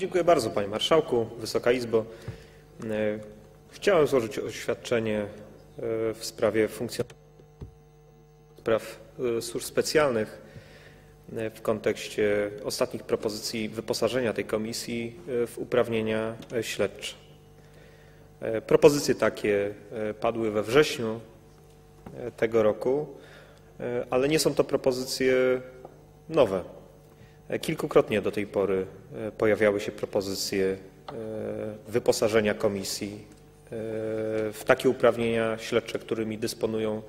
Dziękuję bardzo Panie Marszałku, Wysoka Izbo. E, chciałem złożyć oświadczenie e, w sprawie funkcjonowania spraw e, służb specjalnych w kontekście ostatnich propozycji wyposażenia tej komisji w uprawnienia śledcze. Propozycje takie padły we wrześniu tego roku, ale nie są to propozycje nowe. Kilkukrotnie do tej pory e, pojawiały się propozycje e, wyposażenia komisji e, w takie uprawnienia śledcze, którymi dysponują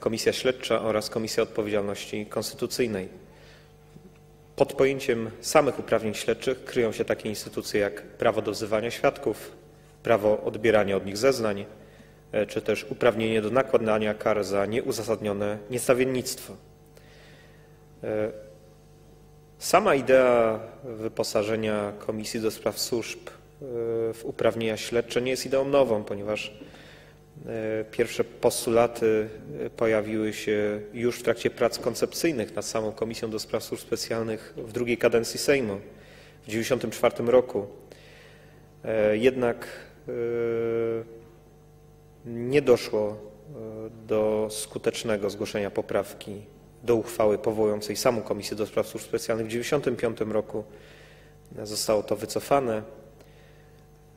Komisja Śledcza oraz Komisja Odpowiedzialności Konstytucyjnej. Pod pojęciem samych uprawnień śledczych kryją się takie instytucje jak prawo do wzywania świadków, prawo odbierania od nich zeznań, czy też uprawnienie do nakładania kar za nieuzasadnione niestawiennictwo. Sama idea wyposażenia Komisji do Spraw Służb e, w uprawnienia śledcze nie jest ideą nową, ponieważ e, pierwsze postulaty pojawiły się już w trakcie prac koncepcyjnych nad samą Komisją do Spraw Służb Specjalnych w drugiej kadencji Sejmu w 1994 roku. E, jednak nie doszło do skutecznego zgłoszenia poprawki do uchwały powołującej samą Komisję do Spraw Służb Specjalnych w 1995 roku. Zostało to wycofane.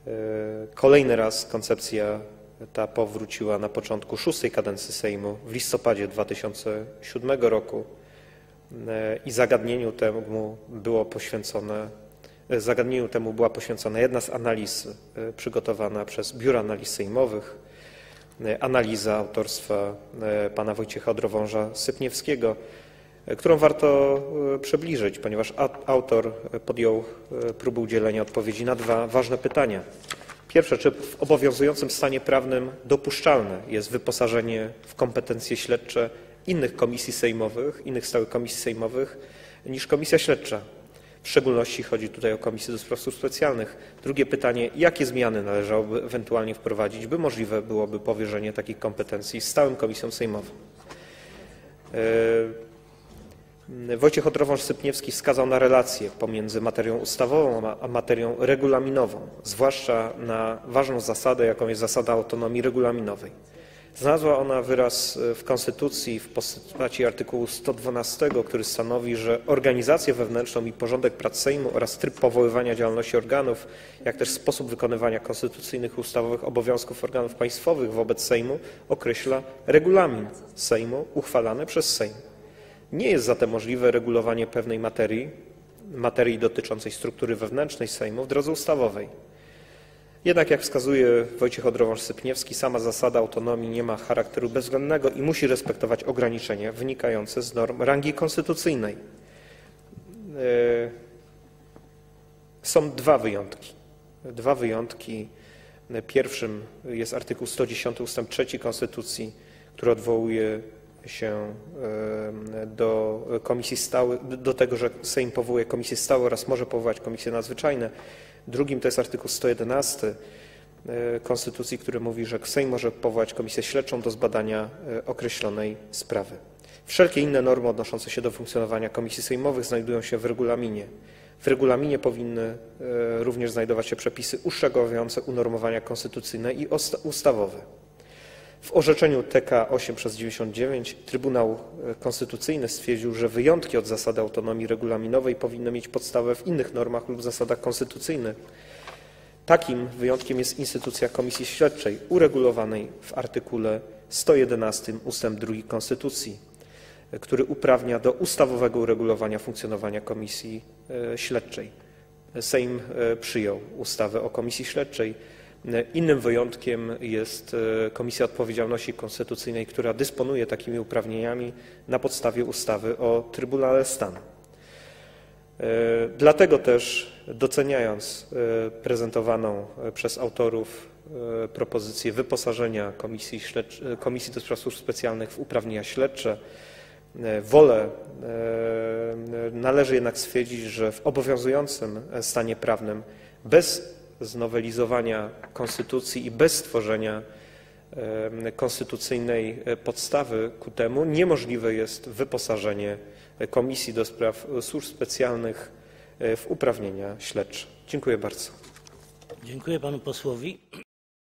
E, kolejny raz koncepcja ta powróciła na początku szóstej kadencji Sejmu w listopadzie 2007 roku e, i zagadnieniu temu było poświęcone e, Zagadnieniu temu była poświęcona jedna z analiz przygotowana przez Biuro Analiz Sejmowych analiza autorstwa e, pana Wojciecha Odrowąża-Sypniewskiego, e, którą warto przybliżyć, ponieważ autor podjął próbę udzielenia odpowiedzi na dwa ważne pytania. Pierwsze, czy w obowiązującym stanie prawnym dopuszczalne jest wyposażenie w kompetencje śledcze innych komisji sejmowych, innych stałych komisji sejmowych niż komisja śledcza? W szczególności chodzi tutaj o Komisję do Spraw Służb Specjalnych. Drugie pytanie, jakie zmiany należałoby ewentualnie wprowadzić, by możliwe byłoby powierzenie takich kompetencji stałym komisjom sejmowym? E, Wojciech Odrowąż-Sypniewski wskazał na relację pomiędzy materią ustawową a materią regulaminową, zwłaszcza na ważną zasadę, jaką jest zasada autonomii regulaminowej. Znalazła ona wyraz e, w Konstytucji w postaci artykułu 112, który stanowi, że organizację wewnętrzną i porządek prac Sejmu oraz tryb powoływania działalności organów, jak też sposób wykonywania konstytucyjnych ustawowych obowiązków organów państwowych wobec Sejmu określa regulamin Sejmu uchwalany przez Sejm. Nie jest zatem możliwe regulowanie pewnej materii, materii dotyczącej struktury wewnętrznej Sejmu w drodze ustawowej. Jednak, jak wskazuje Wojciech Odrowąż-Sypniewski, sama zasada autonomii nie ma charakteru bezwzględnego i musi respektować ograniczenia wynikające z norm rangi konstytucyjnej. E, są dwa wyjątki. Dwa wyjątki. Pierwszym jest artykuł 110 ust. 3 Konstytucji, który odwołuje się e, do komisji stałych, do tego, że Sejm powołuje komisje stałe oraz może powołać komisje nadzwyczajne. Drugim to jest artykuł 111 e, Konstytucji, który mówi, że Sejm może powołać komisję śledczą do zbadania e, określonej sprawy. Wszelkie inne normy odnoszące się do funkcjonowania komisji sejmowych znajdują się w regulaminie. W regulaminie powinny e, również znajdować się przepisy uszczegóławiające unormowania konstytucyjne i ustawowe. W orzeczeniu TK 8 przez 99 Trybunał Konstytucyjny stwierdził, że wyjątki od zasady autonomii regulaminowej powinny mieć podstawę w innych normach lub zasadach konstytucyjnych. Takim wyjątkiem jest instytucja Komisji Śledczej uregulowanej w artykule 111 ust. 2 Konstytucji, który uprawnia do ustawowego uregulowania funkcjonowania Komisji e, Śledczej. Sejm e, przyjął ustawę o Komisji Śledczej Innym wyjątkiem jest e, Komisja Odpowiedzialności Konstytucyjnej, która dysponuje takimi uprawnieniami na podstawie ustawy o Trybunale Stanu. E, dlatego też doceniając e, prezentowaną przez autorów propozycję wyposażenia Komisji, Komisji do Spraw Służb Specjalnych w uprawnienia śledcze, wolę należy jednak stwierdzić, że w obowiązującym stanie prawnym bez znowelizowania konstytucji i bez stworzenia konstytucyjnej e, podstawy ku temu niemożliwe jest wyposażenie Komisji do Spraw Służb Specjalnych e, w uprawnienia śledcze. Dziękuję bardzo. Dziękuję panu posłowi.